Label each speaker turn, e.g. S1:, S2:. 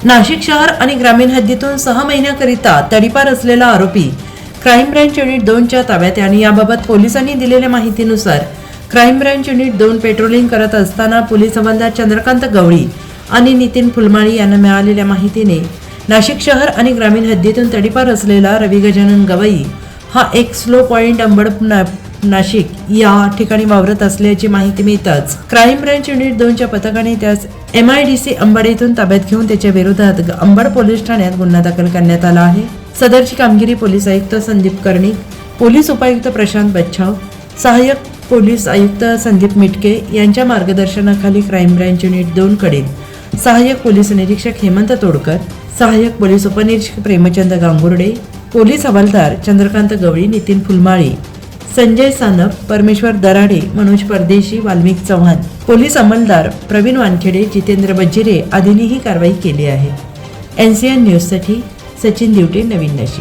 S1: नाशिक शहर आणि ग्रामीण हद्दीतून सहा महिन्याकरिता तडीपार असलेला आरोपी क्राईम ब्रँच युनिट दोनच्या ताब्यात आणि याबाबत पोलिसांनी दिलेल्या माहितीनुसार क्राईम ब्रँच युनिट दोन पेट्रोलिंग करत असताना पोलीस हवालदार चंद्रकांत गवळी आणि नितीन फुलमाळी यांना मिळालेल्या माहितीने नाशिक शहर आणि ग्रामीण हद्दीतून तडीपार असलेला रवी गजानन गवई हा एक स्लो पॉइंट अंबड नाशिक या ठिकाणी वावरत असल्याची माहिती मिळताच क्राईम ब्रँच युनिट दोनच्या पथकाने त्यास M I D C Ambad येथून ताब्यात घेऊन त्याच्या विरोधात अंबड पोलीस ठाण्यात गुन्हा दाखल करण्यात आला आहे. सदरची कामगिरी पोलीस आयुक्त संदीप कर्णिक पोलीस उपायुक्त प्रशांत बच्छाव सहाय्यक पोलीस आयुक्त संदीप मिटके यांच्या मार्गदर्शनाखाली क्राईम ब्रँच युनिट दोन कडील सहाय्यक पोलीस निरीक्षक हेमंत तोडकर सहाय्यक पोलीस उपनिरीक्षक प्रेमचंद गांगुर्डे पोलीस हवालदार चंद्रकांत गवळी नितीन फुलमाळी संजय सानप परमेश्वर दराडे मनोज परदेशी वाल्मिक चव्हाण. पोलीस अंमलदार प्रवीण वानखेडे जितेंद्र बज्जिरे आदींनी ही कारवाई केली आहे. एन सी एन न्यूजसाठी सचिन दिवटे नवीन नाशिक.